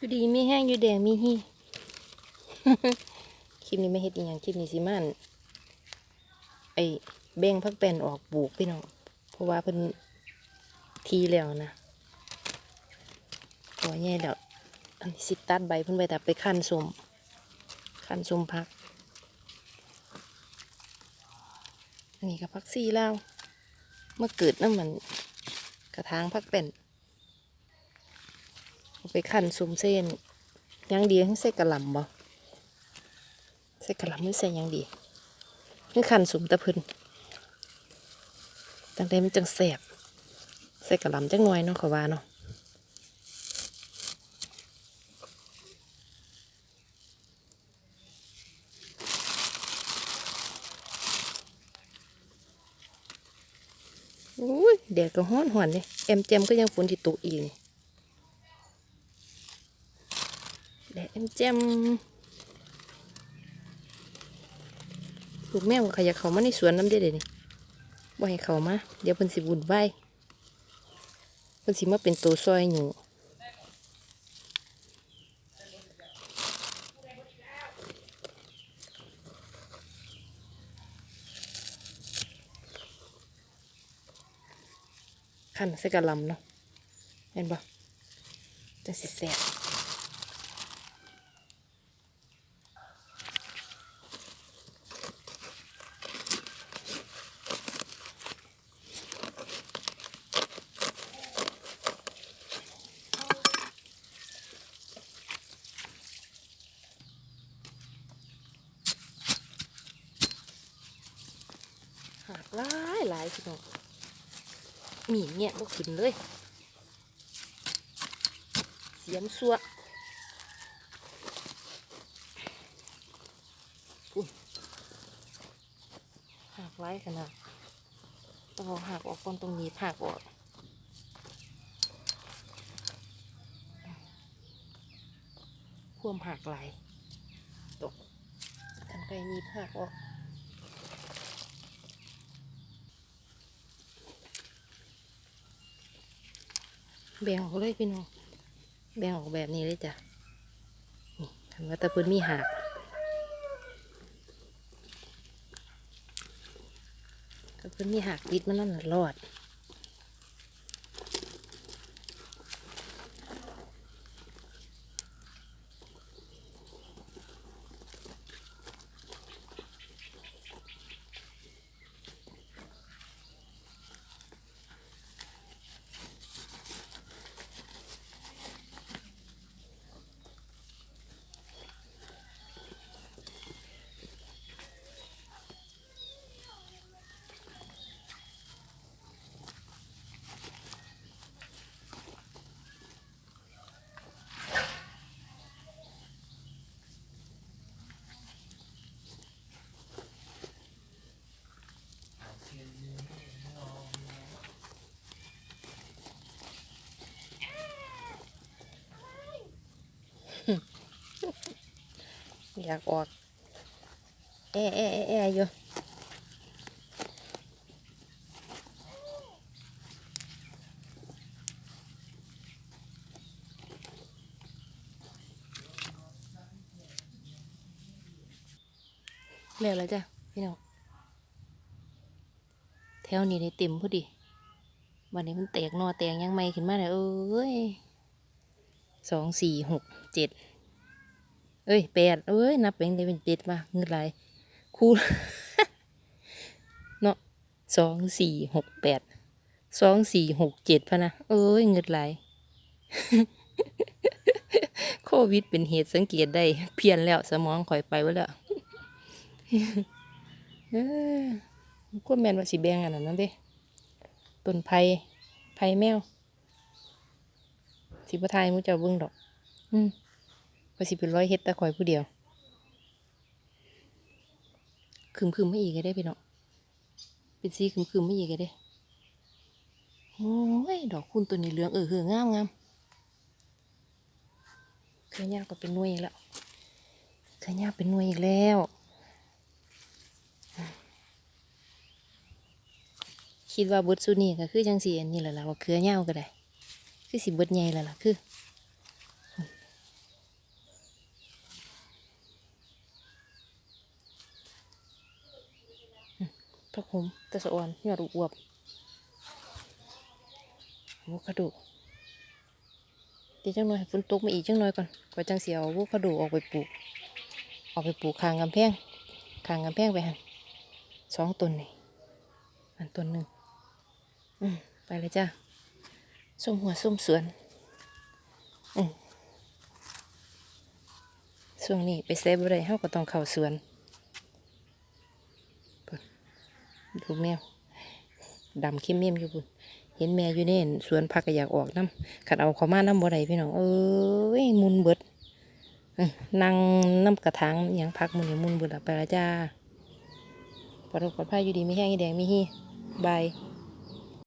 อยู่ดีมีแห้งอยู่แดงมีฮีคลิปนี้ไม่เฮ็ดอีหยังคลิปนี้สิมันไอแบ่งพักแป้นออกปลูกพี่น้องเพราะว่าเพิ่นทีแล้วนะตัวใหญ่แล้วอันนี้สิตัดใบเพิ่นไปแต่ไปคั่นสมคั่นสมพัก อันนี้ก็พักซี่เล่าวเมื่อเกิดน้ำมันกระถางพักเป็น เอาไปขั้นซุมเส้นยังดีให้ใส่กระลำบ่ใส่กระลำไม่ใส่ยังดีให้ขั้นซุมตะพึนตั้งแต่มันจังแสบใส่กระลำจังหน่อยเนาะขาว่าเนาะอุ้ยแดดก็ฮ้อนหอนเลยแอมแจมก็ยังฝนที่ตกอีกนี่ แอมแจมลูกแมวขยักเขามาในสวนน้ำได้เลยนี่บ่ให้เขามา เดี๋ยวเพิ่นสิบุญไหวเพิ่นสิมาเป็นตัวซอยอยู่ขันใส่กะลำเนาะเห็นบ่จะสิแสบ หากหลายหลายพี่น้องมีเงี้ยบ่ขึ้นเลย เสียมสัวหักไว้ขนาดต้องเอาหักออกก่อนตรงนี้หักออกพ่วมหักไหลตกกันไปนีบหักออก แบ่งออกเลยพี่น้องแบ่งออกแบบนี้เลยจ้ะนี่ทำว่าตะพื้นมีหักตะพื้นมีหักดิดมันนั่นน่ะรอด อยากออกแอะแอะแอะออยู่แล้วแล้วจ้ะพี่น้องแถวนี้ได้เต็มพอดีวันนี้มันแตกนอแตกยังไม่ขึ้นมาเลยเอ้ย สองสี่หกเจ็ดเอ้ยแปดเอ้ยนับเป็นได้เป็นเป็ดมาเงินไหลคูณเนาะสองสี่หกแปดสองสี่หกเจ็ดพะนะเอ้ยเงินไหลโควิดเป็นเหตุสังเกตได้ เพี้ยนแล้วสมองข่อยไปวะแล้วก็แมนว่าสีแบงอันนั้นนั่นเด้ต้นไผ่ไผ่แมว สิบทายมุเจ้าเบิ่งดอก อืมว่าสิเป็นร้อยเฮ็ดแต่ข่อยผู้เดียวคืมคืมๆไม่อีกก็ได้พี่น้องเป็นสีคืมคืมๆไม่อีกก็ได้โอ้ยดอกคุณตัวนี้เหลืองเออเหืองามงามเคยยากก็เป็นหน่วยอีกแล้วเคยยากเป็นหน่วยอีกแล้วคิดว่าเบดสุนี่ก็คือจังสีอันนี้แหละล่ะว่าเครือเงาวก็ได้ คือสิบเบิดใหญ่แล้วล่ะคือพระคุมตะสะออนยอดอวบโมกระดูกดีจังหน่อยฝนตกมาอีกจังหน่อยก่อนกว่าจังเสียวโมกระดูกออกไปปลูก ออกไปปลูกคางกำแพงคางกำแพงไปหันสองต้นนี่อันต้นหนึ่งอืมไปเลยจ้า ส้มหัวส้มสวนอืมช่วงนี้ไปเซฟอะไรเฮาก็ต้องเข้าสวนดูแมวดำเข้มเมี่ยมอยู่บุญเห็นแม่อยู่เน่นสวนผักก็อยากออกน้ำขัดเอาเขามาน้ำบ่ได้พี่น้องเอ้ยมุนเบิดนั่งน้ำกระถางอย่างพักมันนี่างมุนเบิดละไปละจ้าปลอดภัยอยู่ดีไม่แห้งอีแดงไม่ฮีบาย